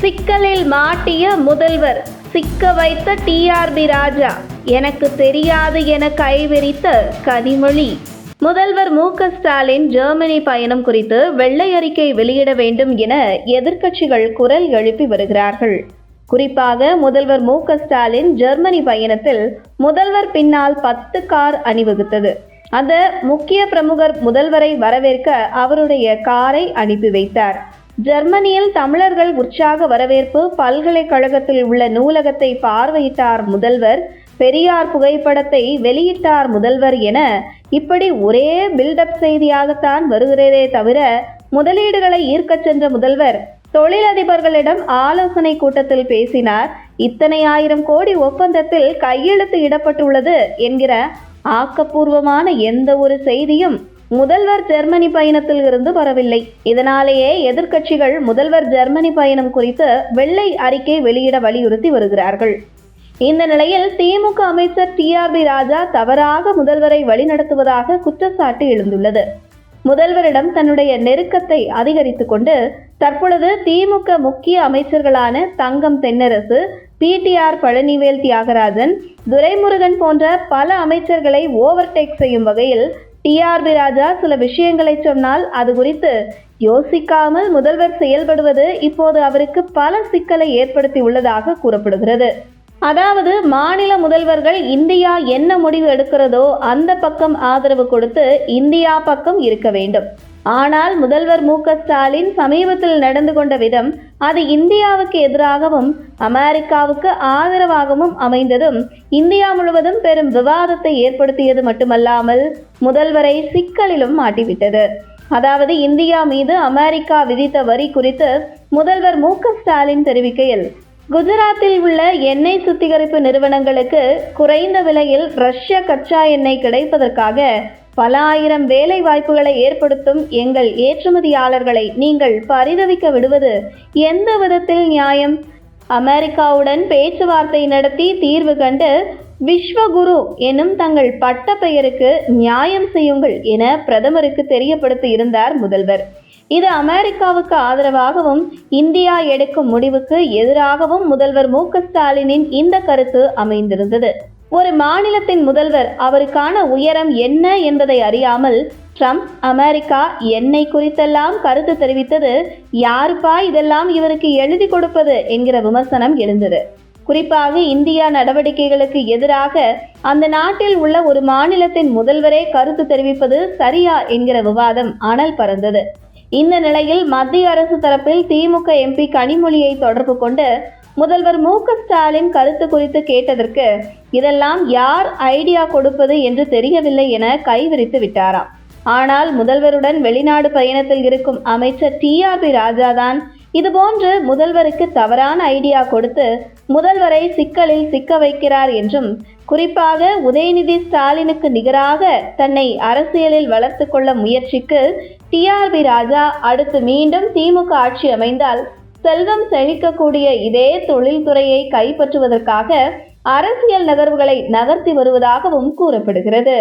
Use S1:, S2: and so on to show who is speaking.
S1: சிக்கலில் மாட்டிய முதல்வர் சிக்க வைத்த டிஆர்பி ராஜா. எனக்கு தெரியாது என கைவிரித்த கனிமொழி. முதல்வர் மு. ஸ்டாலின் ஜெர்மனி பயணம் குறித்து வெள்ளை அறிக்கை வெளியிட வேண்டும் என எதிர்க்கட்சிகள் குரல் எழுப்பி வருகிறார்கள். குறிப்பாக முதல்வர் மு. ஸ்டாலின் ஜெர்மனி பயணத்தில் முதல்வர் பின்னால் பத்து கார் அணிவகுத்தது. அந்த முக்கிய பிரமுகர் முதல்வரை வரவேற்க அவருடைய காரை அனுப்பி வைத்தார். ஜெர்மனியில் தமிழர்கள் உற்சாக வரவேற்பு பல்கலைக்கழகத்தில் உள்ள நூலகத்தை பார்வையிட்டார் முதல்வர். பெரியார் புகைப்படத்தை வெளியிட்டார் முதல்வர் என இப்படி ஒரே பில்டப் செய்தியாகத்தான் வருகிறதே தவிர முதலீடுகளை ஈர்க்கச் சென்ற முதல்வர் தொழிலதிபர்களிடம் ஆலோசனை கூட்டத்தில் பேசினார். இத்தனை ஆயிரம் கோடி ஒப்பந்தத்தில் கையெழுத்து இடப்பட்டுள்ளது என்கிற ஆக்கப்பூர்வமான எந்த ஒரு செய்தியும் முதல்வர் ஜெர்மனி பயணத்தில் இருந்து வரவில்லை. இதனாலேயே எதிர்க்கட்சிகள் முதல்வர் ஜெர்மனி பயணம் குறித்து வெள்ளை அறிக்கை வெளியிட வலியுறுத்தி வருகிறார்கள். இந்த நிலையில் திமுக அமைச்சர் டிஆர்பி ராஜா தவறாக முதல்வரை வழிநடத்துவதாக குற்றச்சாட்டு எழுந்துள்ளது. முதல்வரிடம் தன்னுடைய நெருக்கத்தை அதிகரித்துக் கொண்டு தற்பொழுது திமுக முக்கிய அமைச்சர்களான தங்கம் தென்னரசு பிடிஆர் பழனிவேல் தியாகராஜன் துரைமுருகன் போன்ற பல அமைச்சர்களை ஓவர்டேக் செய்யும் வகையில் டிஆர்பி ராஜா சில விஷயங்களை சொன்னால் அது குறித்து யோசிக்காமல் முதல்வர் செயல்படுவது இப்போது அவருக்கு பல சிக்கலை ஏற்படுத்தி உள்ளதாக கூறப்படுகிறது. அதாவது மாநில முதல்வர்கள் இந்தியா என்ன முடிவு எடுக்கிறதோ அந்த பக்கம் ஆதரவு கொடுத்து இந்தியா பக்கம் இருக்க வேண்டும். ஆனால் முதல்வர் மு ஸ்டாலின் சமீபத்தில் நடந்து கொண்ட விதம் அது இந்தியாவுக்கு எதிராகவும் அமெரிக்காவுக்கு ஆதரவாகவும் அமைந்ததும் இந்தியா முழுவதும் பெரும் விவாதத்தை ஏற்படுத்தியது மட்டுமல்லாமல் முதல்வரை சிக்கலிலும் மாட்டிவிட்டது. அதாவது இந்தியா மீது அமெரிக்கா விதித்த வரி குறித்து முதல்வர் மு ஸ்டாலின் தெரிவிக்கையில் குஜராத்தில் உள்ள எண்ணெய் சுத்திகரிப்பு நிறுவனங்களுக்கு குறைந்த விலையில் ரஷ்ய கச்சா எண்ணெய் கிடைப்பதற்காக பல ஆயிரம் வேலை வாய்ப்புகளை ஏற்படுத்தும் எங்கள் ஏற்றுமதியாளர்களை நீங்கள் பரிதவிக்க விடுவது எந்த விதத்தில் நியாயம்? அமெரிக்காவுடன் பேச்சுவார்த்தை நடத்தி தீர்வு கண்டு விஸ்வகுரு எனும் தங்கள் பட்ட பெயருக்கு நியாயம் செய்யுங்கள் என பிரதமருக்கு தெரியப்படுத்தி இருந்தார் முதல்வர். இது அமெரிக்காவுக்கு ஆதரவாகவும் இந்தியா எடுக்கும் முடிவுக்கு எதிராகவும் முதல்வர் மு க ஸ்டாலினின் இந்த கருத்து அமைந்திருந்தது. ஒரு மாநிலத்தின் முதல்வர் அவருக்கான உயரம் என்ன என்பதை அறியாமல் ட்ரம்ப் அமெரிக்கா என்னை குறித்தெல்லாம் கருத்து தெரிவித்தது யாருப்பா இதெல்லாம் இவருக்கு எழுதி கொடுப்பது என்கிற விமர்சனம் எழுந்தது. குறிப்பாக இந்தியா நடவடிக்கைகளுக்கு எதிராக அந்த நாட்டில் உள்ள ஒரு மாநிலத்தின் முதல்வரே கருத்து தெரிவிப்பது சரியா என்கிற விவாதம் அனல் பறந்தது. இந்த நிலையில் மத்திய அரசு தரப்பில் திமுக எம்பி கனிமொழியை தொடர்பு கொண்டு முதல்வர் மு ஸ்டாலின் கருத்து குறித்து கேட்டதற்கு இதெல்லாம் யார் ஐடியா கொடுப்பது என்று தெரியவில்லை என கைவிரித்து விட்டாராம். ஆனால் முதல்வருடன் வெளிநாடு பயணத்தில் இருக்கும் அமைச்சர் டிஆர்பி ராஜாதான் இதுபோன்று முதல்வருக்கு தவறான ஐடியா கொடுத்து முதல்வரை சிக்கலில் சிக்க வைக்கிறார் என்றும் குறிப்பாக உதயநிதி ஸ்டாலினுக்கு நிகராக தன்னை அரசியலில் வளர்த்து கொள்ள முயற்சிக்கு டிஆர்பி ராஜா அடுத்து மீண்டும் திமுக ஆட்சி அமைந்தால் செல்வம் செழிக்கக்கூடிய இதே தொழில்துறையை கைப்பற்றுவதற்காக அரசியல் நகர்வுகளை நகர்த்தி வருவதாகவும் கூறப்படுகிறது.